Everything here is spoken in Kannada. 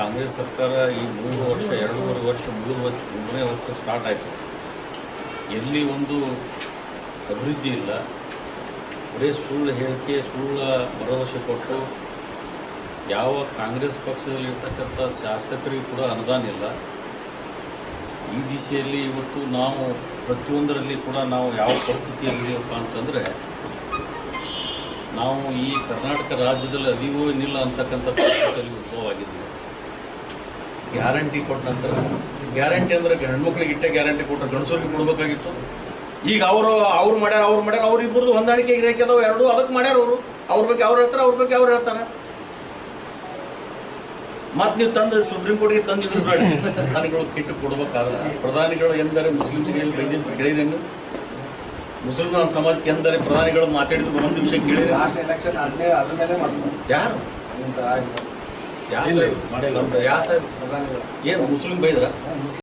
ಕಾಂಗ್ರೆಸ್ ಸರ್ಕಾರ ಈ ಮೂರು ವರ್ಷ, ಎರಡೂವರೆ ವರ್ಷ ಮೂರು ವರ್ಷ ಮೂರನೇ ವರ್ಷ ಸ್ಟಾರ್ಟ್ ಆಯಿತು. ಎಲ್ಲಿ ಒಂದು ಅಭಿವೃದ್ಧಿ ಇಲ್ಲ. ಬರೀ ಸುಳ್ಳು ಹೇಳಿಕೆ, ಸುಳ್ಳು ಭರವಸೆ ಕೊಟ್ಟು ಯಾವ ಕಾಂಗ್ರೆಸ್ ಪಕ್ಷದಲ್ಲಿರ್ತಕ್ಕಂಥ ಶಾಸಕರಿಗೂ ಕೂಡ ಅನುದಾನ ಇಲ್ಲ. ಈ ದಿಶೆಯಲ್ಲಿ ಇವತ್ತು ನಾವು ಪ್ರತಿಯೊಂದರಲ್ಲಿ ಕೂಡ ನಾವು ಯಾವ ಪರಿಸ್ಥಿತಿಯಲ್ಲಿದ್ದೀವಪ್ಪ ಅಂತಂದರೆ, ನಾವು ಈ ಕರ್ನಾಟಕ ರಾಜ್ಯದಲ್ಲಿ ಅದಿಗೂ ಏನಿಲ್ಲ ಅಂತಕ್ಕಂಥ ಪರಿಸ್ಥಿತಿಯಲ್ಲಿ ಉದ್ಭವವಾಗಿದ್ದೀವಿ. ಗ್ಯಾರಂಟಿ ಕೊಟ್ಟ ನಂತರ ಗ್ಯಾರಂಟಿ ಅಂದ್ರೆ ಹೆಣ್ಮಕ್ಳಿಗೆ ಇಟ್ಟೆ ಗ್ಯಾರಂಟಿ ಕೊಟ್ಟರೆ ಗಂಡಸರಿಗೆ ಕೊಡಬೇಕಾಗಿತ್ತು. ಈಗ ಅವರು ಅವ್ರು ಮಾಡ್ಯಾರ ಅವ್ರು ಮಾಡ್ಯಾರ ಅವ್ರು ಇಬ್ಬರದು ಹೊಂದಾಣಿಕೆ ಗಿರಾಕಿ ಅದಾವ ಎರಡು ಅದಕ್ಕೆ ಮಾಡ್ಯಾರ ಅವರು. ಅವ್ರ ಬಗ್ಗೆ ಅವ್ರು ಹೇಳ್ತಾರೆ ಅವ್ರ ಬಗ್ಗೆ ಅವ್ರು ಹೇಳ್ತಾರೆ. ಮತ್ತೆ ನೀವು ತಂದು ಸುಪ್ರೀಂ ಕೋರ್ಟ್ಗೆ ತಂದು ನಿಲ್ಲಿಸ್ಬೇಡಿ ಪ್ರಧಾನಿಗಳು ಕಿಟ್ಟು ಕೊಡ್ಬೇಕಾದ್ರೆ ಪ್ರಧಾನಿಗಳು ಎಂದರೆ ಮುಸ್ಲಿಮ್ಸ್ಗೆ ಬೈದಿದ್ದು ಕೇಳಿದೇನು ಮುಸಲ್ಮಾನ್ ಸಮಾಜಕ್ಕೆ ಎಂದರೆ ಪ್ರಧಾನಿಗಳು ಮಾತಾಡಿದ್ರು ಒಂದು ವಿಷಯ ಕೇಳಿದ್ರೆ ಲಾಸ್ಟ್ ಎಲೆಕ್ಷನ್ ಅದೇ ಅದ್ರ ಮೇಲೆ ಮಾಡ್ತಾರೆ ಯಾರು? ಸಾಹೇಬ್? ಪ್ರಧಾನಿಗಳು. ಏನು ಮುಸ್ಲಿಂ ಬೈದ್ರ